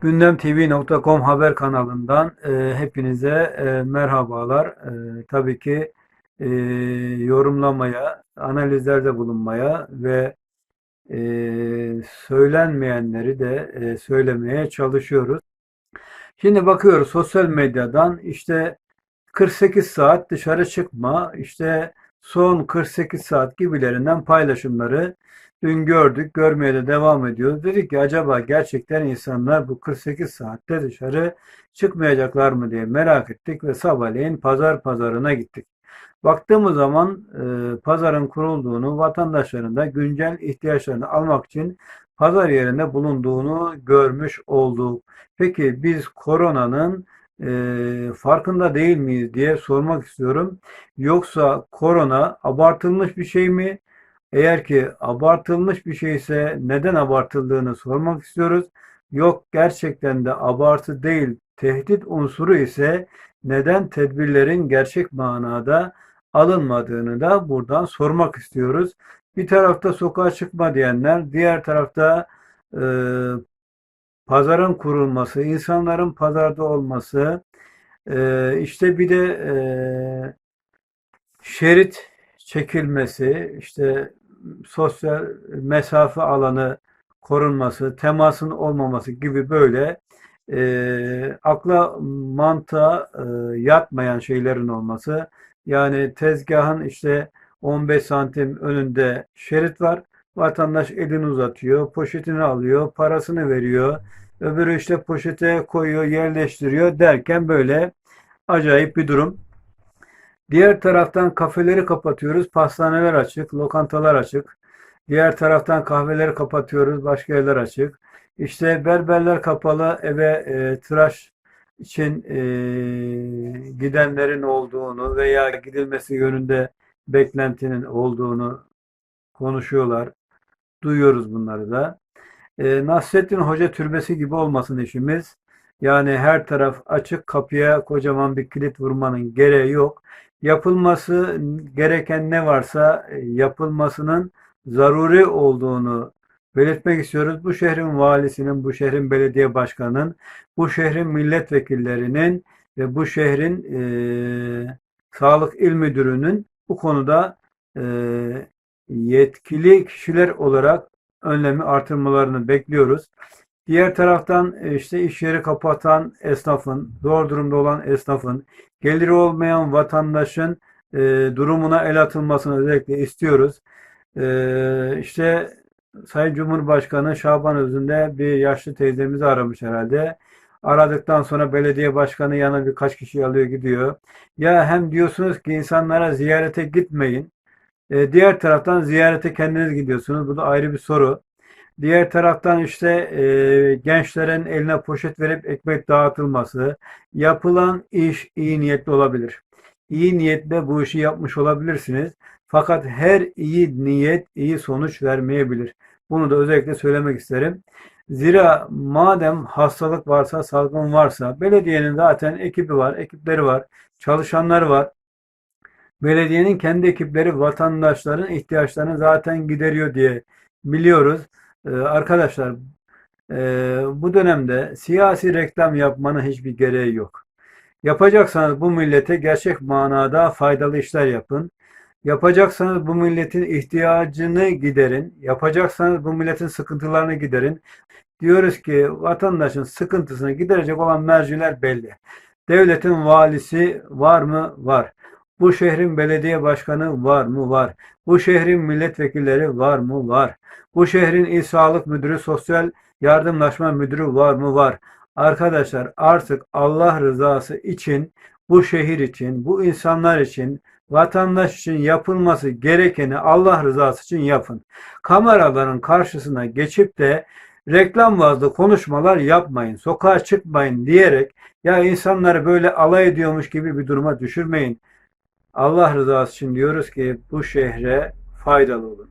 gündemtv.com haber kanalından e, hepinize e, merhabalar. E, tabii ki e, yorumlamaya, analizlerde bulunmaya ve e, söylenmeyenleri de e, söylemeye çalışıyoruz. Şimdi bakıyoruz sosyal medyadan işte 48 saat dışarı çıkma, işte son 48 saat gibilerinden paylaşımları dün gördük, görmeye de devam ediyoruz. Dedik ki acaba gerçekten insanlar bu 48 saatte dışarı çıkmayacaklar mı diye merak ettik ve sabahleyin pazar pazarına gittik. Baktığımız zaman e, pazarın kurulduğunu, vatandaşların da güncel ihtiyaçlarını almak için pazar yerinde bulunduğunu görmüş olduk. Peki biz koronanın e, farkında değil miyiz diye sormak istiyorum. Yoksa korona abartılmış bir şey mi? Eğer ki abartılmış bir şeyse neden abartıldığını sormak istiyoruz. Yok gerçekten de abartı değil, tehdit unsuru ise neden tedbirlerin gerçek manada alınmadığını da buradan sormak istiyoruz. Bir tarafta sokağa çıkma diyenler, diğer tarafta e, pazarın kurulması, insanların pazarda olması, e, işte bir de e, şerit çekilmesi, işte sosyal mesafe alanı korunması, temasın olmaması gibi böyle e, akla mantığa e, yatmayan şeylerin olması. Yani tezgahın işte 15 santim önünde şerit var. Vatandaş elini uzatıyor, poşetini alıyor, parasını veriyor. Öbürü işte poşete koyuyor, yerleştiriyor derken böyle acayip bir durum. Diğer taraftan kafeleri kapatıyoruz, pastaneler açık, lokantalar açık. Diğer taraftan kahveleri kapatıyoruz, başka yerler açık. İşte berberler kapalı, eve e, tıraş için e, gidenlerin olduğunu veya gidilmesi yönünde beklentinin olduğunu konuşuyorlar. Duyuyoruz bunları da. E, Nasrettin Hoca türbesi gibi olmasın işimiz. Yani her taraf açık kapıya kocaman bir kilit vurmanın gereği yok. Yapılması gereken ne varsa e, yapılmasının zaruri olduğunu belirtmek istiyoruz. Bu şehrin valisinin, bu şehrin belediye başkanının, bu şehrin milletvekillerinin ve bu şehrin e, sağlık il müdürünün bu konuda e, yetkili kişiler olarak önlemi artırmalarını bekliyoruz. Diğer taraftan e, işte iş yeri kapatan esnafın, zor durumda olan esnafın, geliri olmayan vatandaşın e, durumuna el atılmasını özellikle istiyoruz. E, işte Sayın Cumhurbaşkanı Şaban Özü'nde bir yaşlı teyzemizi aramış herhalde. Aradıktan sonra belediye başkanı yanına birkaç kişi alıyor gidiyor. Ya hem diyorsunuz ki insanlara ziyarete gitmeyin. E, diğer taraftan ziyarete kendiniz gidiyorsunuz. Bu da ayrı bir soru. Diğer taraftan işte e, gençlerin eline poşet verip ekmek dağıtılması. Yapılan iş iyi niyetli olabilir. İyi niyetle bu işi yapmış olabilirsiniz. Fakat her iyi niyet iyi sonuç vermeyebilir. Bunu da özellikle söylemek isterim. Zira madem hastalık varsa, salgın varsa, belediyenin zaten ekibi var, ekipleri var, çalışanlar var. Belediyenin kendi ekipleri vatandaşların ihtiyaçlarını zaten gideriyor diye biliyoruz. Ee, arkadaşlar e, bu dönemde siyasi reklam yapmanın hiçbir gereği yok. Yapacaksanız bu millete gerçek manada faydalı işler yapın. Yapacaksanız bu milletin ihtiyacını giderin. Yapacaksanız bu milletin sıkıntılarını giderin. Diyoruz ki vatandaşın sıkıntısını giderecek olan merciler belli. Devletin valisi var mı? Var. Bu şehrin belediye başkanı var mı? Var. Bu şehrin milletvekilleri var mı? Var. Bu şehrin il sağlık müdürü, sosyal yardımlaşma müdürü var mı? Var. Arkadaşlar artık Allah rızası için, bu şehir için, bu insanlar için, vatandaş için yapılması gerekeni Allah rızası için yapın. Kameraların karşısına geçip de reklam bazlı konuşmalar yapmayın, sokağa çıkmayın diyerek ya insanları böyle alay ediyormuş gibi bir duruma düşürmeyin. Allah rızası için diyoruz ki bu şehre faydalı olun.